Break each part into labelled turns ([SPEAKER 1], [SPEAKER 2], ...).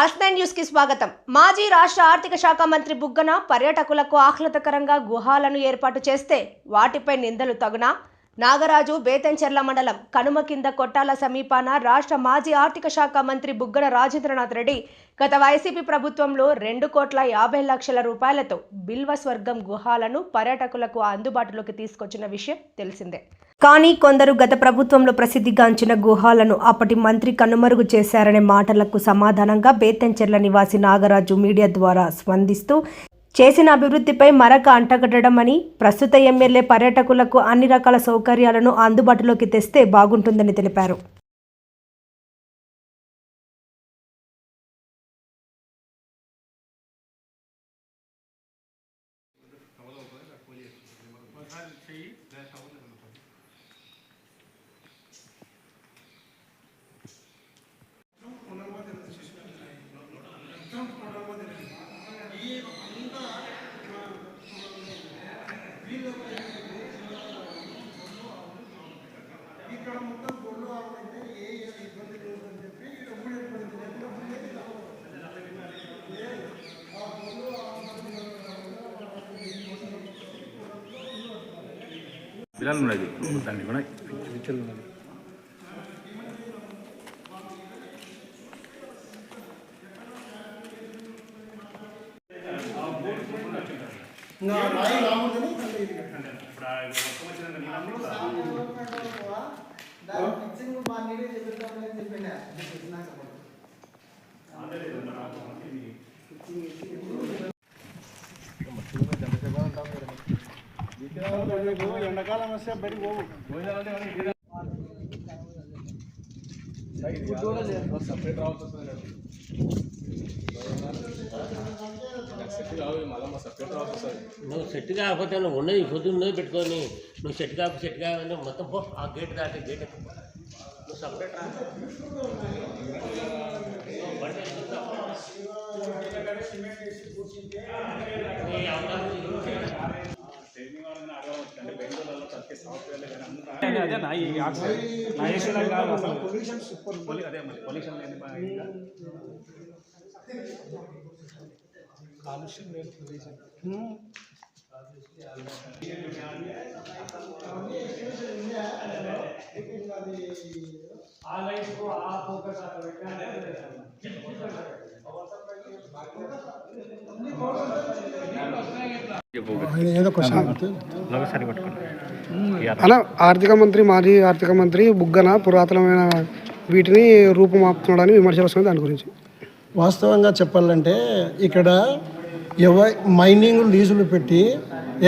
[SPEAKER 1] First nine న్యూస్కి స్వాగతం. మాజీ రాష్ట్ర ఆర్థిక శాఖ మంత్రి బుగ్గన పర్యాటకులకు ఆహ్లాదకరంగా గుహాలను ఏర్పాటు చేస్తే వాటిపై నిందలు తగునా? నాగరాజు బేతంచెర్ల మండలం కనుమ కింద కొట్టాల సమీపాన రాష్ట్ర మాజీ ఆర్థిక శాఖ మంత్రి బుగ్గన రాజేంద్రనాథ్ రెడ్డి గత వైసీపీ ప్రభుత్వంలో రెండు కోట్ల యాభై లక్షల రూపాయలతో బిల్వ స్వర్గం గుహాలను పర్యాటకులకు అందుబాటులోకి తీసుకొచ్చిన విషయం తెలిసిందే. కానీ కొందరు గత ప్రభుత్వంలో ప్రసిద్ధిగాంచిన గుహాలను అప్పటి మంత్రి కనుమరుగు చేశారనే మాటలకు సమాధానంగా బేతంచెర్ల నివాసి నాగరాజు మీడియా ద్వారా స్పందిస్తూ చేసిన అభివృద్ధిపై మరక అంటగట్టడమని ప్రస్తుత ఎమ్మెల్యే పర్యాటకులకు అన్ని రకాల సౌకర్యాలను అందుబాటులోకి తెస్తే బాగుంటుందని తెలిపారు.
[SPEAKER 2] బిలాల్ ఉన్నది దాన్ని కూడా పిక్చర్లు ఉన్నది
[SPEAKER 3] ఎండాకాలం వస్తే బయటికి పోవు
[SPEAKER 4] నువ్వు సెట్ కాకపోతే నువ్వు ఉన్నది పొద్దున్న ఉన్నది పెట్టుకొని నువ్వు సెట్ కాక సెట్ కావాలంటే మొత్తం పో ఆ గేట్ దాటి గేట్ ఎక్కు పో. నువ్వు సపరేట్ రా
[SPEAKER 2] అదే నా ఈ ఆక్సిజన్ నా ఏసీలో కాదు అసలు పొలి- అదే మరి పొల్యూషన్ లేని ప- ఇంకా
[SPEAKER 3] ఏదో క్వశ్చన్ అడిగితే.
[SPEAKER 2] ఒకసారి పట్టుకోండి
[SPEAKER 3] అలా ఆర్థిక మంత్రి మాజీ ఆర్థిక మంత్రి బుగ్గన పురాతనమైన వీటిని రూపుమాపుతున్నాడని విమర్శలు వస్తుంది దాని గురించి.
[SPEAKER 5] వాస్తవంగా చెప్పాలంటే ఇక్కడ ఎవ మైనింగ్ లీజులు పెట్టి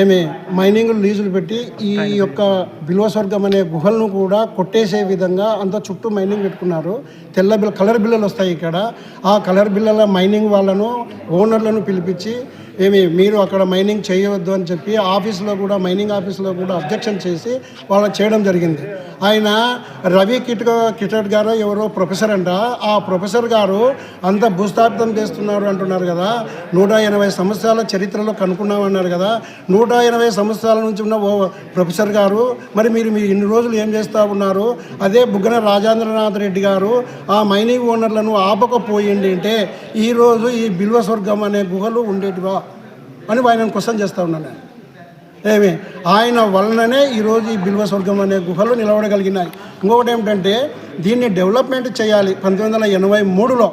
[SPEAKER 5] ఏమి మైనింగ్ లీజులు పెట్టి ఈ యొక్క బిల్వస్వర్గం అనే గుహలను కూడా కొట్టేసే విధంగా అంత చుట్టూ మైనింగ్ పెట్టుకున్నారు. తెల్ల బిల్ల కలర్ బిల్లలు వస్తాయి ఇక్కడ. ఆ కలర్ బిల్లల మైనింగ్ వాళ్ళను ఓనర్లను పిలిపించి ఏమి మీరు అక్కడ మైనింగ్ చేయవద్దు అని చెప్పి ఆఫీస్లో కూడా మైనింగ్ ఆఫీస్లో కూడా అబ్జెక్షన్ చేసి వాళ్ళకి చేయడం జరిగింది. ఆయన రవి కిట్ కిటట్ గారు ఎవరో ప్రొఫెసర్ అంట. ఆ ప్రొఫెసర్ గారు అంత భూస్థాపితం చేస్తున్నారు అంటున్నారు కదా. నూట ఎనభై సంవత్సరాల చరిత్రలో కనుక్కున్నామన్నారు కదా. నూట ఎనభై సంవత్సరాల నుంచి ఉన్న ఓ ప్రొఫెసర్ గారు మరి మీరు మీరు ఇన్ని రోజులు ఏం చేస్తూ ఉన్నారు? అదే బుగ్గన రాజేంద్రనాథ్ రెడ్డి గారు ఆ మైనింగ్ ఓనర్లను ఆపకపోయింది అంటే ఈరోజు ఈ బిల్వ స్వర్గం అనే గుహలు ఉండేటివా? అని ఆయన క్వశ్చన్ చేస్తూ ఉన్నాను నేను. ఏమి? ఆయన వలననే ఈరోజు ఈ బిల్వ స్వర్గం అనే గుహలు నిలబడగలిగినాయి. ఇంకొకటి ఏమిటంటే దీన్ని డెవలప్మెంట్ చేయాలి. పంతొమ్మిది వందల ఎనభై మూడులో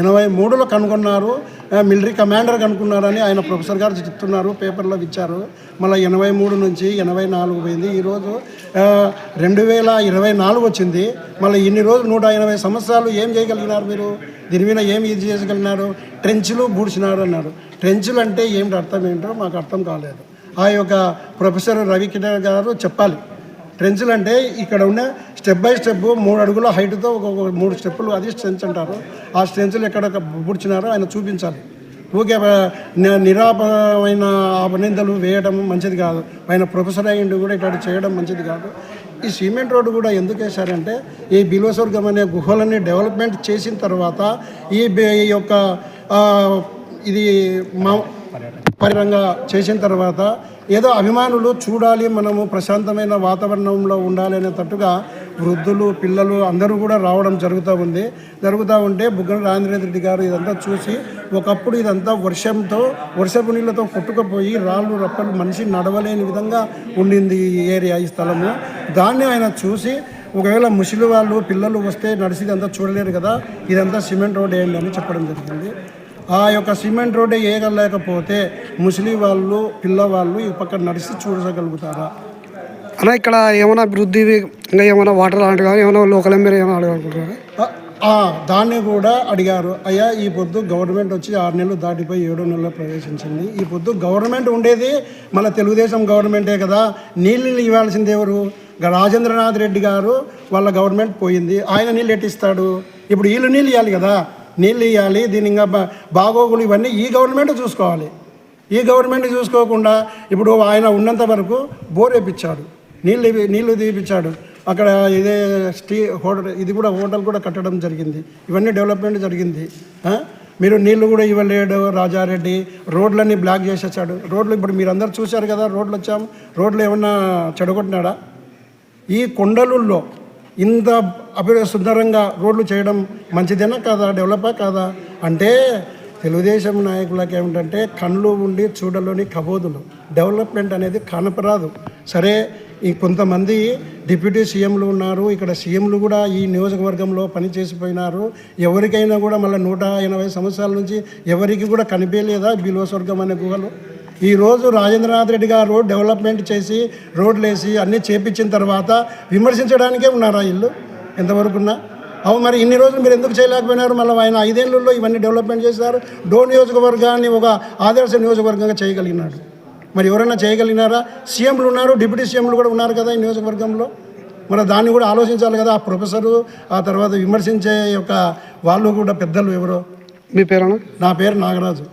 [SPEAKER 5] ఎనభై మూడులో కనుగొన్నారు. మిలిటరీ కమాండర్ కనుక్కున్నారని ఆయన ప్రొఫెసర్ గారు చెప్తున్నారు పేపర్లో ఇచ్చారు. మళ్ళీ ఎనభై మూడు నుంచి ఎనభై నాలుగు పోయింది. ఈరోజు రెండు వేల ఇరవై నాలుగు వచ్చింది. మళ్ళీ ఇన్ని రోజులు నూట ఎనభై సంవత్సరాలు ఏం చేయగలిగినారు మీరు? దీని మీద ఏం ఇది చేయగలిగినారు? ట్రెంచ్లు బూడ్చినారు అన్నారు. ట్రెంచ్లు అంటే ఏమిటి అర్థం ఏంటో మాకు అర్థం కాలేదు. ఆ యొక్క ప్రొఫెసర్ రవి గారు చెప్పాలి. ట్రెంచ్లు అంటే ఇక్కడ ఉన్న స్టెప్ బై స్టెప్ మూడు అడుగుల హైట్తో ఒక మూడు స్టెప్పులు అది స్ట్రెంచ్ అంటారు. ఆ స్ట్రెంచ్లు ఎక్కడ పుడిచినారో ఆయన చూపించాలి. ఊకే నిరాపమైన అభినందనలు వేయడం మంచిది కాదు. ఆయన ప్రొఫెసర్ అయ్యిండు కూడా ఇట్లాంటి చేయడం మంచిది కాదు. ఈ సిమెంట్ రోడ్డు కూడా ఎందుకు వేశారంటే ఈ బిలోస్వర్గం అనే గుహలని డెవలప్మెంట్ చేసిన తర్వాత ఈ ఈ యొక్క ఇది మా పరిరంగా చేసిన తర్వాత ఏదో అభిమానులు చూడాలి మనము ప్రశాంతమైన వాతావరణంలో ఉండాలి అనేటట్టుగా వృద్ధులు పిల్లలు అందరూ కూడా రావడం జరుగుతూ ఉంది. జరుగుతూ ఉంటే బుగ్గన రాజేంద్ర రెడ్డి గారు ఇదంతా చూసి ఒకప్పుడు ఇదంతా వర్షంతో వర్షపు నీళ్ళతో కొట్టుకుపోయి రాళ్ళు రప్పలు మనిషి నడవలేని విధంగా ఉండింది ఈ ఏరియా ఈ స్థలము. దాన్ని ఆయన చూసి ఒకవేళ ముసలి వాళ్ళు పిల్లలు వస్తే నడిచి ఇదంతా చూడలేరు కదా ఇదంతా సిమెంట్ రోడ్ వేయండి అని చెప్పడం జరిగింది. ఆ యొక్క సిమెంట్ రోడ్ వేయగలేకపోతే ముసలి వాళ్ళు పిల్లవాళ్ళు ఈ పక్క నడిచి చూడగలుగుతారా?
[SPEAKER 3] అన్న ఇక్కడ ఏమైనా అభివృద్ధి ఇంకా ఏమైనా వాటర్ లాంటివి కానీ ఏమైనా లోకల్ ఎమ్మెల్యే ఏమైనా అడగాలనుకుంటున్నారా?
[SPEAKER 5] దాన్ని కూడా అడిగారు. అయ్యా ఈ పొద్దు గవర్నమెంట్ వచ్చి ఆరు నెలలు దాటిపోయి ఏడో నెలలో ప్రవేశించింది. ఈ పొద్దు గవర్నమెంట్ ఉండేది మన తెలుగుదేశం గవర్నమెంటే కదా. నీళ్ళు ఇవ్వాల్సింది ఎవరు? రాజేంద్రనాథ్ రెడ్డి గారు వాళ్ళ గవర్నమెంట్ పోయింది. ఆయన నీళ్ళు ఎట్టిస్తాడు? ఇప్పుడు వీళ్ళు నీళ్ళు ఇవ్వాలి కదా. నీళ్ళు ఇవ్వాలి దీని ఇంకా బాగోగులు ఇవన్నీ ఈ గవర్నమెంట్ చూసుకోవాలి. ఈ గవర్నమెంట్ చూసుకోకుండా ఇప్పుడు ఆయన ఉన్నంత వరకు బోర్ వేపించాడు నీళ్ళు నీళ్ళు తీపిచ్చాడు. అక్కడ ఇదే స్టీ హోటల్ ఇది కూడా హోటల్ కూడా కట్టడం జరిగింది. ఇవన్నీ డెవలప్మెంట్ జరిగింది. మీరు నీళ్ళు కూడా ఇవ్వలేడు రాజారెడ్డి. రోడ్లన్నీ బ్లాక్ చేసేసాడు. రోడ్లు ఇప్పుడు మీరు అందరు చూశారు కదా రోడ్లు వచ్చాము రోడ్లు ఏమన్నా చెడగొట్టినాడా? ఈ కొండలుల్లో ఇంత అభివృద్ధి సుందరంగా రోడ్లు చేయడం మంచిదేనా కాదా? డెవలపా కాదా? అంటే తెలుగుదేశం నాయకులకు ఏమిటంటే కళ్ళు ఉండి చూడలోని కబోదులు. డెవలప్మెంట్ అనేది కనపరాదు. సరే ఈ కొంతమంది డిప్యూటీ సీఎంలు ఉన్నారు. ఇక్కడ సీఎంలు కూడా ఈ నియోజకవర్గంలో పనిచేసిపోయినారు. ఎవరికైనా కూడా మళ్ళీ నూట ఎనభై సంవత్సరాల నుంచి ఎవరికి కూడా కనిపించలేదా బిలోస్వర్గం అనే గుహలు? ఈరోజు రాజేంద్రనాథ్ రెడ్డి గారు డెవలప్మెంట్ చేసి రోడ్లు వేసి అన్నీ చేపించిన తర్వాత విమర్శించడానికే ఉన్నారా ఇల్లు? ఎంతవరకు ఉన్నా? అవు మరి ఇన్ని రోజులు మీరు ఎందుకు చేయలేకపోయినారు? మళ్ళీ ఆయన ఐదేళ్ళలో ఇవన్నీ డెవలప్మెంట్ చేశారు. డో నియోజకవర్గాన్ని ఒక ఆదర్శ నియోజకవర్గంగా చేయగలిగినాడు. మరి ఎవరైనా చేయగలిగినారా? సీఎంలు ఉన్నారు డిప్యూటీ సీఎంలు కూడా ఉన్నారు కదా ఈ నియోజకవర్గంలో. మరి దాన్ని కూడా ఆలోచించాలి కదా. ఆ ప్రొఫెసరు ఆ తర్వాత విమర్శించే యొక్క వాళ్ళు కూడా పెద్దలు ఎవరో?
[SPEAKER 3] మీ పేరేనా
[SPEAKER 5] నా పేరు నాగరాజు.